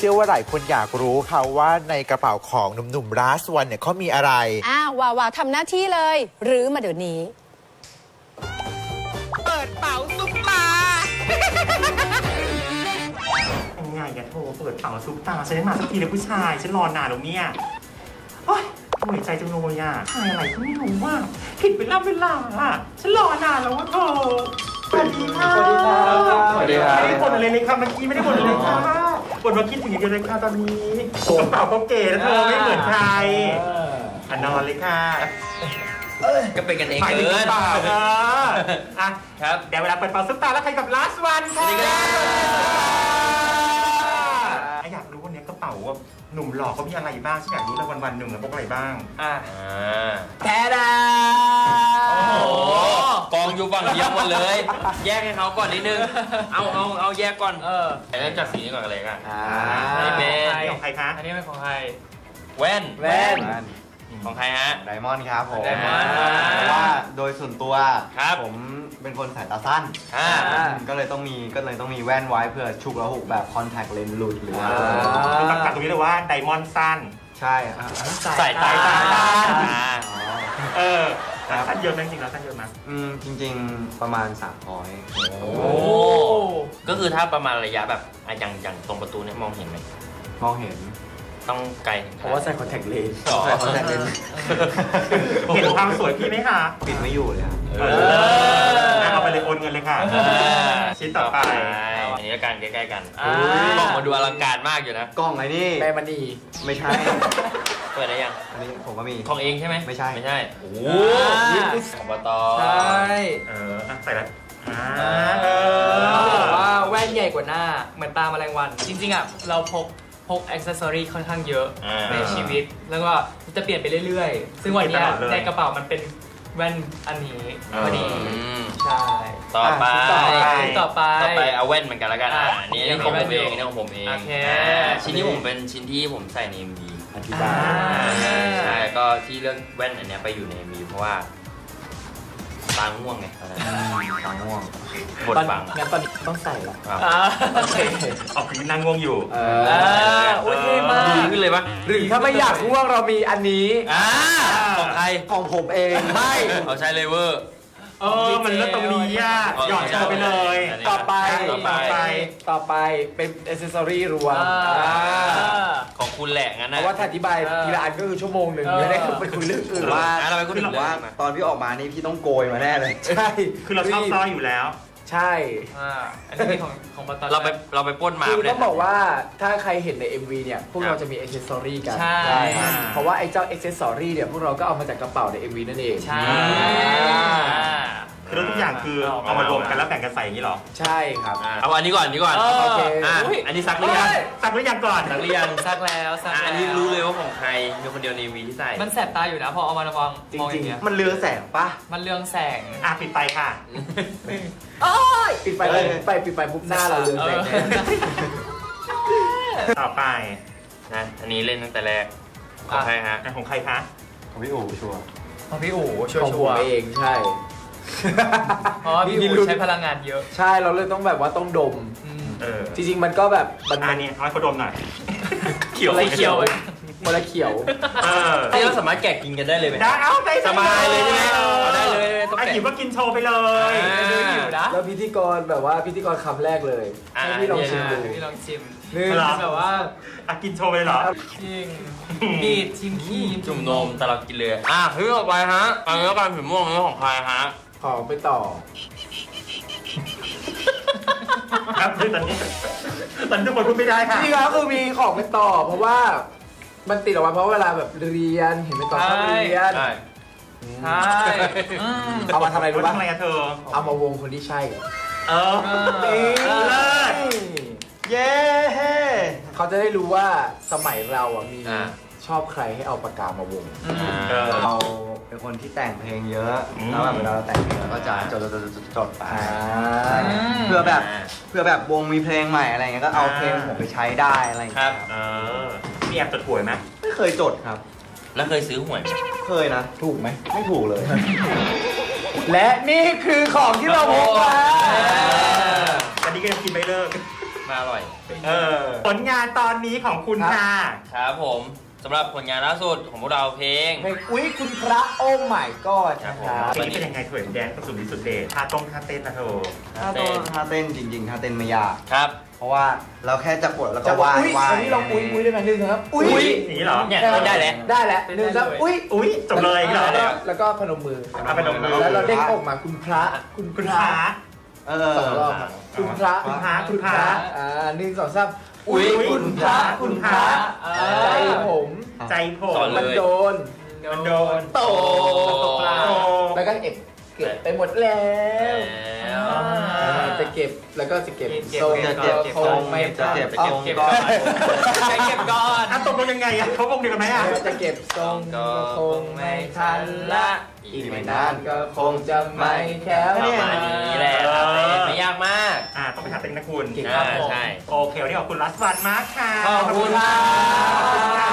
เชื่อว่าหลายคนอยากรู้ค่ะว่าในกระเป๋าของหนุ่มๆราสวันเนี่ยเขามีอะไร อ้าววาวาทำหน้าที่เลย หรือมาเดี๋ยวนี้ เปิดเป๋าซุปตายังไงอะโทรเปิดเป๋าซุปตาฉันได้มาสักทีเลยผู้ชาย ฉันรอนานแล้วเนี่ยโอ๊ยห่วยใจจังเลยอะทายอะไรก็ไม่รู้ว่าผิดเวลาเวลาอะฉันรอนานแล้วว่าโทรสวัสดีค่ะสวัสดีครับสวัสดีครับไม่ได้บ่นอะไรเลยค่ะเมื่อกี้ไม่ได้บ่นอะไรเลยค่ะ บ่นว่าคิดถึงอย่างเดียวเลยค่ะตอนนี้กระเป๋าเขาเก๋นะเธอไม่เหมือนใครอะนอนเลยค่ะก็เป็นกันเองหมายถึงเกิกนระเป๋าเอออะครับเดี๋ยวเวลาเปิดเป๋าซุปตาแล้วใครกับ last one ค่ะสวัสดีครับอะอยากรู้วันนี้กระเป๋าว่าหนุ่มหล่อเขามีอะไรบ้างฉันอยากรู้เลยวันวันๆหนึ่งอะพกอะไรบ้างอ่าแท้ดาโอ้โหก องอยู่ฝั่งเดียวหมดเลย แยกให้เขาก่อนนิดนึง เอาเอาเอาแยกก่อนเออเริ่มจากสีนี้ก่อนกันเลยกันอ่า อันนี้เป็นอันนี้ของใครคะอันนี้เป็นของใคร แว่น แว่นของใครฮะ ไดมอนด์ครับผมไดมอนด์เพราะว่าโดยส่วนตัวครับผมเป็นคนสายตาสั้นอ่าอ่าก็เลยต้องมีก็เลยต้องมีแว่นไว้เพื่อฉุกระหุกแบบคอนแทคเลนส์หลุดหรือว่าคือตัดตัดตรงนี้เลยว่าไดมอนด์สั้น ใช่อะ สายตา สายตา เยอะไหมจริงๆแล้วสั้นเยอะไหมอืมจริง ๆ ประมาณ 300 โอ้ ก็คือถ้าประมาณระยะแบบอะอย่างอย่างตรงประตูเนี่ยมองเห็นไหมมองเห็น ต้องไกลถึงเพราะว่าใส่คอนแทคเลนส์อ๋อใส่คอนแทคเลนส์เห็นความสวยพี่ไหมคะ ปิดไม่อยู่เลยครับ เออ เอาไปเลยโอนเงินเลยค่ะชิ้นต่อไป อันนี้ก็กันใกล้ๆกันอ่า กล่องมาดูอลังการมากอยู่นะ กล้องไอ้นี่แม่มณีไม่ใช่ เปิดได้ยัง อันนี้ผมก็มี ของเองใช่ไหมไม่ใช่ ไม่ใช่ โอ้โหอ่าของบต ใช่เอออะใส่แล้วอ่าเอเออเขาบอกอว่าแว่นใหญ่กว่าหน้า เหมือนตาแมลงวัน จริงๆอะเราพกพกอ็อกเซอรี่ค่อนข้างเยอะอ่าในชีวิต แล้วก็จะเปลี่ยนไปเรื่อยๆ ซึ่งวันเนี้ยในกระเป๋ามันเป็น แว่นอันนี้พอดีอืมใช่ต่อไปอะต่อไป ต่อไปเอาแว่นเหมือนกันแล้วกันอะอะอันนี้อันนี้ของผมเองยังมีแว่นอยู่อันนี้ของผมเองโอเคอ่าชิ้นนี้ผมเป็นชิ้นที่ผมใส่ใน MV อธิบาย อ่า ใช่ก็ที่เลือกแว่นอันเนี้ยไปอยู่ใน MV เพราะว่าตาง่วงไงตอนนั้นตาง่วงบทบังงั้นตอนนี้ต้องใส่ละครับอ่าโอเคออกคือนั่งง่วงอยู่เออ่าอโอเคมากดีขึ้นเลยปะหรือถ้าไม่อยากง่วงเรามีอันนี้ อ่าของใคร ของผมเองไม่เขาใช้เลเวอร์ เออ มันเลิศตรงนี้อะหยอดโชว์ไปเลยอันนี้ต่อไปต่อไปต่อไป ต่อไปเป็นอ c เซสซอรี่รวมของคุณแหละงั้นเพนะราะว่าถ้าอธิบายทีละอันก็คือชั่วโมงหนึ่งเออไม่ได้ไปคุยเรื่องอื่นว่าอะเราไปคุยคือถึงว่า ตอนพี่ออกมานี่พี่ต้องโกยมาแน่เลย ใช่คือเราชอบสร้อยอยู่แล้ว ใช่อันนี้ของของปตทเราไปเราไปปล้นมาคือไม่ได้ต้องบอกว่าถ้าใครเห็นใน MV เนี่ยพวกครับเราจะมีอ c เซสซอรี่กันใช่ครับเพราะว่าไอ้เจ้าอ c เซสซอรี่เนี่ยพวกเราก็เอามาจากกระเป๋าใน MV นั่นเองใช่ คือทุกอย่างคือเอามารวมกันแล้วแบ่งกันใส่อย่างนี้เหรอ ใช่ครับอะเอาอันนี้ก่อนอันนี้ก่อนเออโอเค อะอุ๊ยอันนี้ซักหรือยังสักหรือยังก่อนซักหรือยังซักแล้วซักอะแล้วอันนี้รู้เลยว่าของใครมีคนเดียวในวีที่ใส่มันแสบตาอยู่นะพอเอามามองจมองอริงย่างเงี้ยมันเลือแสงปะมันเรืองแสง อะปิดไปค่ะๆปิดไปเออไปปิดไปปุ๊บหน้าเราเรืองแสงแน่ ต่อไปนะอันนี้เล่นตั้งแต่แรกของใครฮะ อะของใครคะ ของพี่อู๋ชัวร์ของพี่อู๋ชัวของร์ผมๆเองใช่ เพราะว่าพี่มีอู๋ลุ้นใช้พลังงานเยอะ ใช่เราเลยต้องแบบว่าต้องดมอืมเออจริง ๆ มันก็แบบมันอันนี้เอาให้เขาดมหน่อย เขียวอะไรเขียวมันละเขียว เออนี่เราสามารถแกะกินกันได้เลยไหมได้เอาได้สบายเลยใช่ไหมเอาได้เลยต้องไอ้แกะ หิวก็กินโชว์ไปเลยอ่าดูอยู่นะแล้วพิธีกรแบบว่าพิธีกรคำแรกเลยอ่า ให้พี่ลองชิมดูพี่ลองชิมหนึ่งเหรอแบบว่าอะกินโชว์ไปเลยเหรอ จริงบีดชิมครีมจุ่มนมแต่เรากินเลยอะเฮ้ยต่อไปฮะอันนี้การผิวม่วงนี่ของใครฮะ ของไปต่อครับคือตอนนี้ตอนนี้ทุกคนพูดไม่ได้ค่ะจริงๆแล้วคือมีของไปต่อ เพราะว่า มันติดออกมาเพราะเวลาแบบเรียนเห็นไปต่อชอบเรียน ใช่ใช่อืมเอามาทำอะไรรู้ทำปะอะไรอะเธอ เอามาวงคนที่ใช่ เออเออเลิศ เย้เขาจะได้รู้ว่าสมัยเราอะมีอ่า ชอบใครให้เอาปากกามาวงอืมเออ เราเป็นคนที่แต่งเพลงเยอะอืมแล้วแบบเวลาเราแต่งเพลงเราก็จะจดจดจดจดจดไปอ่าเพื่อแบบเพื่อแบบวงมีเพลงใหม่อะไรเงี้ยก็เอาเพลงผมไปใช้ได้อะไรอย่างครัเงี้บยเออมีแอบจดหวยไหมไม่เคยจดครับ แล้วเคยซื้อหวยไหมเคยนะถูกไหมไม่ถูกเลย และนี่คือของที่เราพกมาตอนนี้ก็ยังกินไม่เลิก มาอร่อย เออ ผลงานตอนนี้ของคุณค่ะ ครับผม สำหรับผลงานล่าสุดของพวกเราเพลง เพลงอุ้ยคุณพระโอ้ my god ครับผมนะครับเพลงนี้เป็นยังไงเถิดแดนกับสุดดีสุดเดชท่าต้องท่าเต้นนะเธอถ้าต้นถ้าเต้นจริงๆถ้าเต้นไม่ยากครับ เพราะว่าเราแค่จะกดแล้วก็จะว่าว่ายอุ้ยว่ายวันนี้ลองอุ้ยอุ้ยได้ไหมหนึ่งครับอุ้อุ้ยยอย่างนี้เหรอเนี่ยได้แล้วได้แล้วหนึ่งครับอุ้ยอุ้ยจบเลยเหรอแล้วก็แล้วก็พนมมือเอาพนมมือแล้วเราเด้งอกมาคุณพระคุณคุณพพระระเออสองรอบครับคุณพระคุณพระคุณพระอ่าหนึ่งสองสามอุ๊ยคุณพระคุณพระใจผม ใจผมสอนเลมันย โดน มันโดนโตโตแล้วก็เก็บเก็บไปหมดแล้ว แล้วอ่าจะเก็บแล้วก็จะเก็บเก็บทรงจะเจ็บก็ทรงไม่จะเจ็บอาทรงเก็บก็ก่อน ใช้เก็บก่อน อะตกลงยังไงอะเขาวงเดียวกันไหมอะ จะเก็บทรงก็คงไม่ทันละ อีกไม่นานก็คงจะไม่แคล้วประมาณนี้แหละครับไม่ยากมากอ่าต้องไปหาเต็งนะคุณ เก่งอ่าใช่ โอเค วันนี้ขอบคุณรัสวันมากค่ะ ขอบคุณครับ